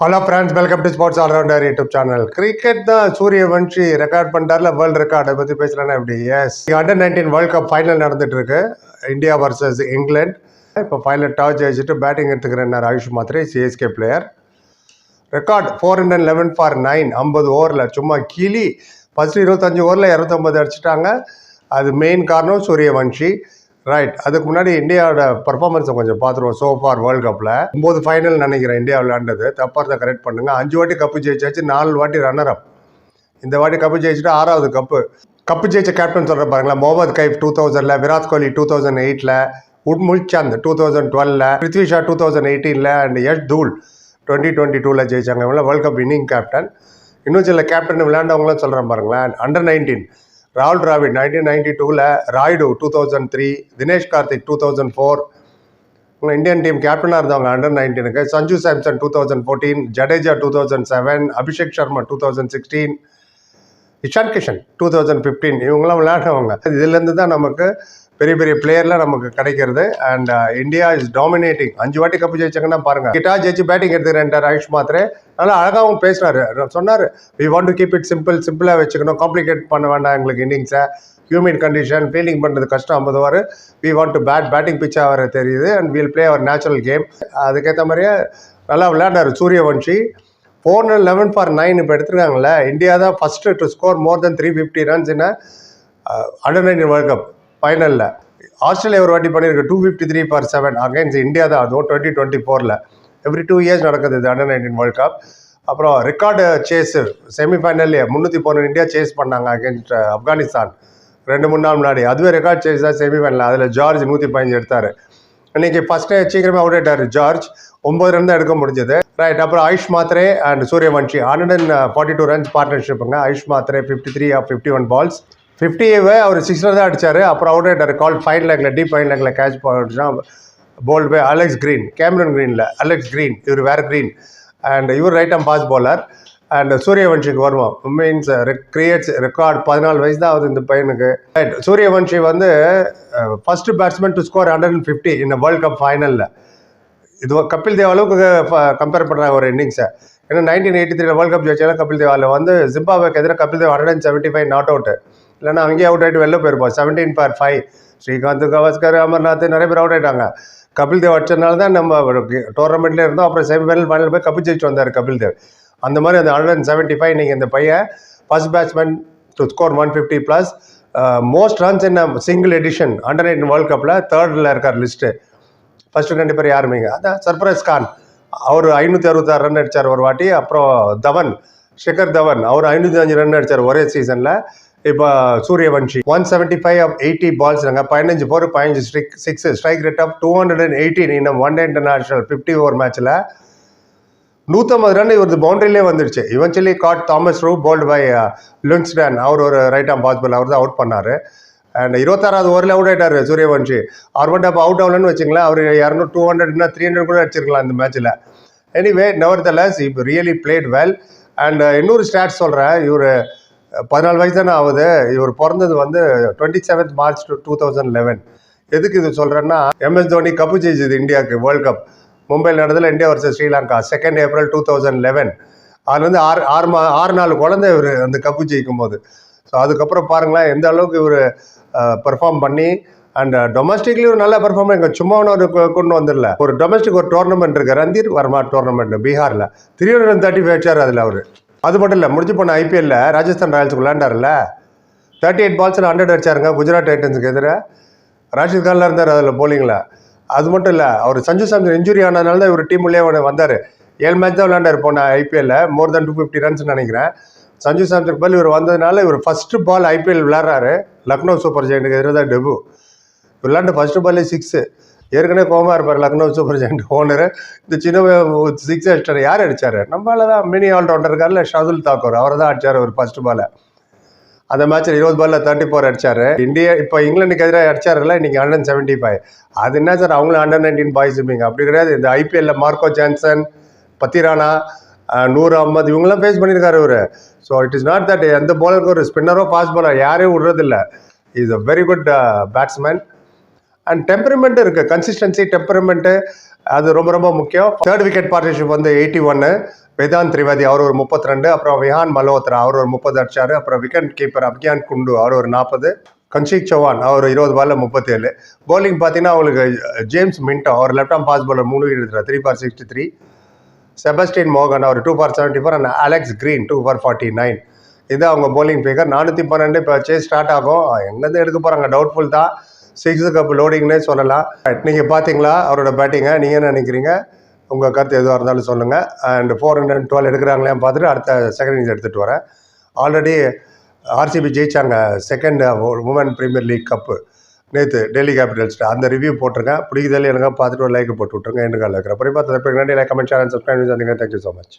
Hello friends welcome to sports allrounder YouTube channel cricket தான் சூரிய வன்ஷி record பண்ணிட்டார்ல world ரெக்கார்டை பற்றி பேசலாம் எப்படி? Yes under nineteen world cup final நடந்துட்டு இருக்கு இந்தியா வர்சஸ் இங்கிலாந்து இப்போ ஃபைனல் டாஸ் ஜெயிச்சுட்டு பேட்டிங் எடுத்துக்கிறேன் Ayush Mhatre CSK player record four hundred eleven for nine ஐம்பது ஓவரில் சும்மா கிளி. ஃபஸ்ட்டு இருபத்தஞ்சி ஓவரில் இரநூத்தம்பது அடிச்சிட்டாங்க. அது மெயின் காரணம் சூரியவன்ஷி ரைட் அதுக்கு முன்னாடி இந்தியாவோட பர்ஃபார்மன்ஸை கொஞ்சம் பார்த்துருவோம். சோ ஃபார் வேர்ல்டு கப்பில் ஒம்பது ஃபைனல் நினைக்கிறேன் இந்தியா விளையாண்டது தப்பாக தான் கரெக்ட் பண்ணுங்க. அஞ்சு வாட்டி கப்பு ஜெயிச்சாச்சு நாலு வாட்டி ரன்னர் அப் இந்த வாட்டி கப்பு ஜெயிச்சுட்டு ஆறாவது கப்பு கப்பு ஜெயிச்ச கேப்டன் சொல்கிற பாருங்களேன். முகமது கைஃப் டூ தௌசண்டில் விராட் கோலி டூ தௌசண்ட் எயிட்டில் உட்முல் சந்த் டூ தௌசண்ட் டுவெலில் பிருத்வி ஷா டூ தௌசண்ட் எயிட்டீனில் and Yash Dhull twenty twenty டூவில் ஜெயிச்சாங்க. இவங்க வேர்ல்ட் கப் வின்னிங் கேப்டன் இன்னும் சில கேப்டன் விளையாண்டவங்களாம் சொல்கிறேன் பாருங்களேன். அண்டர் நைன்டீன் ராகுல் டிராவிட் நைன்டீன் நைன்டி டூவில் Rayudu two thousand three Dinesh Karthik two thousand four உங்கள் இந்தியன் டீம் கேப்டனாக இருந்தவங்க under நைன்டீனுக்கு Sanju Samson two thousand fourteen Jadeja two thousand seven Abhishek Sharma two thousand sixteen Ishan Kishan two thousand fifteen இவங்களாம் விளையாடுறவங்க. இதுலேருந்து தான் நமக்கு பெரிய பெரிய பிளேயர்லாம் நமக்கு கிடைக்கிறது. அண்ட் இந்தியா இஸ் டாமினேட்டிங் அஞ்சு வாட்டி கப்பு ஜெயிச்சாங்கன்னா பாருங்க. கிட்டா ஜெயிச்சு பேட்டிங் எடுத்துக்கிறேன் ஆயுஷ் மாத்திரே. நல்லா அழகாகவும் பேசினாரு சொன்னார் we want to keep it simple சிம்பிளாக வச்சுக்கணும். காம்ப்ளிகேட் பண்ண வேண்டாம் எங்களுக்கு இன்னிங்ஸை ஹியூமிட் கண்டிஷன் ஃபீல்டிங் பண்ணுறது கஷ்டம். ஐம்பது over we want to bat batting பிச்சாக வர தெரியுது. And we'll play our natural game அதுக்கேற்ற மாதிரியே நல்லா விளையாண்டார் Suryavanshi. Four eleven for nine இப்போ எடுத்துருக்காங்களே இந்தியா தான் first to score more than three fifty runs in under nineteen world cup ஃபைனலில் Australia ஒரு வாட்டி பண்ணியிருக்கு two fifty three for seven against India தான் அதுவும் டுவெண்ட்டி டுவெண்ட்டி ஃபோரில் எவ்ரி டூ இயர்ஸ் நடக்குது இது அண்டர் நைன்டீன் வேர்ல்ட் கப் அப்புறம் ரெக்கார்டு சேஸு செமிஃபைனல்லே முந்நூற்றி போன இந்தியா சேஸ் பண்ணாங்க அகேன்ஸ்ட் ஆப்கானிஸ்தான் uh, ரெண்டு மூணு நாள் முன்னாடி. அதுவே ரெக்கார்ட் சேஸ் தான் செமிஃபைனல் அதில் ஜார்ஜ் நூற்றி பதினஞ்சு எடுத்தார். இன்றைக்கி ஃபஸ்ட்டே சீக்கிரமே அவுட் ஆகிட்டார் ஜார்ஜ். ஒம்பது ரன் தான் எடுக்க முடிஞ்சது. ரைட் அப்புறம் Ayush Mhatre and Suryavanshi. Hundred and forty two runs பார்ட்னர்ஷிப்புங்க Ayush Mhatre fifty three off fifty one balls ஃபிஃப்டியவே அவர் சிக்ஸில் தான் அடிச்சார். அப்புறம் அவுட் ஆகிட்டார் கால் ஃபைன் லேக்கில் டீப் ஃபைன் லேக்கில் catch பண்ணிச்சுன்னா bowled by Alex Green Cameron கிரீனில் Alex Green இவர் வேறு கிரீன் அண்ட் இவர் right arm pace bowler and சூரியவன்ஷிக்கு வருவோம். மீன்ஸ் கிரியேட்ஸ் ரெக்கார்ட் பதினாலு வயசு தான் ஆகுது இந்த பையனுக்கு. ரைட் சூரியவன்ஷி வந்து first batsman to score hundred and fifty இந்த வேர்ல்ட் கப் ஃபைனலில் இது கபில் தேவ் அளவுக்கு கம்பேர் uh, பண்ணுறாங்க ஒரு இன்னிங்ஸை ஏன்னா நைன்டீன் எயிட்டி த்ரீல வேர்ல்ட் கப் ஜெயிச்சாலும் கபில் தேவாவில் வந்து ஜிம்பாபேக்கு எதிராக Kapil Dev hundred and seventy five not out இல்லைன்னா அங்கேயே அவுட் ஆகிட்டு வெளில போயிருப்போம். Seventeen for five Srikkanth Gavaskar Amarnath நிறைய பேர் அவுட் ஆகிட்டாங்க கபில் தேவ் அடிச்சதுனால தான் நம்ம டோர்னமெண்ட்லேயே இருந்தோம். அப்புறம் செமிஃபைனல் ஃபைனல் போய் கப்பு ஜெயிச்சு வந்தார் கபில் தேவ். அந்த மாதிரி அந்த ஹண்ட்ரட் அண்ட் செவன்ட்டி ஃபைவ் நீங்கள் இந்த பையன் first batsman to score one fifty plus most runs in single edition under nineteen world கப்பில் தேர்டில் இருக்கார் லிஸ்ட்டு ஃபர்ஸ்ட் ரெண்டு பேர் யாருமேங்க அதான் சர்ப்ரைஸ் கான். அவர் ஐநூற்றி அறுபத்தாறு ரன் அடித்தார் ஒரு வாட்டி. அப்புறம் தவன் ஷிகர் தவன் அவர் ஐநூற்றி அஞ்சு ரன் அடித்தார் ஒரே சீசனில் இப்போ Suryavanshi one seventy five off eighty balls நாங்கள் பதினஞ்சு போர் பதினஞ்சு ஸ்ட்ரிக் six strike rate of two hundred and eighteen இன்னும் one day international fifty over மேட்ச்சில் நூற்றம்பது ரன் இவரது பவுண்டரியிலே வந்துடுச்சு eventually got Thomas Rew bowled by Lunston அவர் ஒரு ரைட் ஆம் பாஸ்பல் அவர் தான் அவுட் பண்ணார். அண்ட் இருபத்தாறாவது ஓவரில் அவுட் ஆகிட்டார் சூரியவன்ஷி. அவர் மட்டும் அப்போ அவுட் ஆகலன்னு வச்சுங்களேன் அவர் இரநூறு டூ ஹண்ட்ரட்னா த்ரீ ஹண்ட்ரட் கூட அடிச்சிருக்கலாம் இந்த மேட்ச்சில் எனிவே நெவர் த லஸ் இப்போ ரியலி பிளேட் வெல் அண்ட் இன்னொரு ஸ்டாட்ஸ் சொல்கிறேன் இவர் பதினாலு வயசு தானே ஆகுது. இவர் பிறந்தது வந்து twenty seventh March two two thousand eleven எதுக்கு இது சொல்கிறேன்னா எம்எஸ் தோனி கப்பு ஜெயிச்சது இந்தியாவுக்கு வேர்ல்ட் கப் மும்பையில் நடந்ததில் India versus Sri Lanka second April two thousand eleven அதில் வந்து ஆறு ஆறு மா ஆறு நாலு குழந்தை இவர் அந்த கப்பு ஜெயிக்கும் போது ஸோ அதுக்கப்புறம் பாருங்களேன் எந்த அளவுக்கு இவர் பெர்ஃபார்ம் பண்ணி அண்ட் டொமஸ்டிக்லி ஒரு நல்ல பெர்ஃபார்ம் இங்கே சும்மா ஒரு கொண்டு வந்துடல. ஒரு டொமஸ்டிக் ஒரு டோர்னமெண்ட் இருக்குது ரந்தீர் வர்மா டோர்னமெண்ட் பீகாரில். த்ரீ ஹண்ட்ரட் தேர்ட்டி ஃபைவ் வச்சார் அதில் அவர். அது மட்டும் இல்லை முடிஞ்சு போன ஐபிஎல்ல ராஜஸ்தான் ராயல்ஸுக்கு விளையாண்டார்ல தேர்ட்டி எயிட் பால்ஸில் ஹண்ட்ரட் அடிச்சாருங்க குஜராத் டைட்டன்ஸுக்கு எதிராக ராஷித் கான்லாம் இருந்தார் அதில் போலிங்கில் அது மட்டும் இல்லை அவர் சஞ்சு சாம்சன் இன்ஜுரி ஆனதுனால தான் இவர் டீம் உள்ளே வந்தார். ஏழு மேட்ச் தான் விளையாண்டார் போன ஐபிஎல்ல more than two fifty runs நினைக்கிறேன். சஞ்சு சாம்சன் பதில் இவர் வந்ததுனால இவர் ஃபஸ்ட்டு பால் ஐபிஎல் விளையாடுறாரு. லக்னோ சூப்பர் ஜெயின்ட்டுக்கு எதிராக தான் டெபு விளையாண்டு ஃபஸ்ட்டு பால்லே சிக்ஸு ஏற்கனவே கோமா இருப்பார் லக்னோ சூப்பர் ஜெயண்ட் ஓனர். இந்த சின்ன சிக்ஸ் அடிச்சார் யார் அடிச்சார்? நம்மளால தான் மினி ஆல்ரவுண்டர் இருக்கார்ல ஷதுல் தாக்கூர். அவர் தான் அடிச்சார் ஒரு ஃபர்ஸ்ட் பால அந்த மேட்ச்சில் இருபது பாலில் தேர்ட்டி ஃபோர் அடித்தார் இந்தியா இப்போ இங்கிலாந்துக்கு எதிராக அடிச்சாருல இன்னைக்கு ஹண்ட்ரட் செவன்ட்டி ஃபைவ் அது என்ன சார் அவங்களும் அண்டர் நைன்டீன் பாய்ஸ் இருப்பீங்க அப்படி கிடையாது. இந்த ஐபிஎல்ல மார்க்கோ ஜான்சன் பத்திரானா நூறு ஐம்பது இவங்கெல்லாம் ஃபேஸ் பண்ணியிருக்காரு அவர் so it is not that எந்த பாலருக்கு ஒரு ஸ்பின்னரோ ஃபாஸ்ட் பாலர் யாரையும் விடுறதில்ல. Is a very good batsman and temperament இருக்குது கன்சிஸ்டன்சி டெம்பரமெண்ட்டு அது ரொம்ப ரொம்ப முக்கியம். தேர்ட் விக்கெட் பார்ட்னர்ஷிப் வந்து எயிட்டி ஒன்று வேதாந்த் திரிவேதி அவர் ஒரு முப்பத்தி ரெண்டு அப்புறம் விஹான் மல்ஹோத்ரா அவர் ஒரு முப்பது அடிச்சார். அப்புறம் விக்கெட் கீப்பர் அப்கியான் குண்டு அவர் ஒரு நாற்பது கன்ஷிக் சௌஹான் அவர் இருபது பாலில் முப்பத்தேழு. பவுலிங் பார்த்தீங்கன்னா அவங்களுக்கு ஜேம்ஸ் மின்டோ அவர் லெஃப்ட் ஆம் பாஸ் பாலர் மூணு wicket three for sixty three Sebastian மோகன் அவர் two for seventy four and Alex Green two for forty nine இது அவங்க பவுலிங் ஃபிகர் நானூற்றி பன்னெண்டு இப்போ சேஸ் ஸ்டார்ட் ஆகும். எங்கேருந்து எடுக்க போகிறாங்க டவுட்ஃபுல் தான். சிக்ஸ் கப் லோடிங்னே சொல்லலாம். நீங்கள் பார்த்தீங்களா அவரோட பேட்டிங்கை நீங்கள் என்ன நினைக்கிறீங்க? உங்கள் கருத்து எதுவாக இருந்தாலும் சொல்லுங்கள் அண்ட் ஃபோர் ஹண்ட்ரட் டுவெல் எடுக்கிறாங்களேன்னு பார்த்துட்டு அடுத்த செகண்ட் இன்னிங்ஸ் எடுத்துகிட்டு வரேன். ஆல்ரெடி ஆர்சிபி ஜெயிச்சாங்க. Second women premier league cup நேற்று டெல்லி கேபிட்டல்ஸ்ட்டு அந்த ரிவ்யூ போட்டிருக்கேன். பிடிக்குதல் எனக்கு பார்த்துட்டு ஒரு லைக் போட்டு விட்ருங்க என்று கால் வைக்கிறேன் அப்புறம் பார்த்து நன்றி. Like comment channel subscribe thank you so much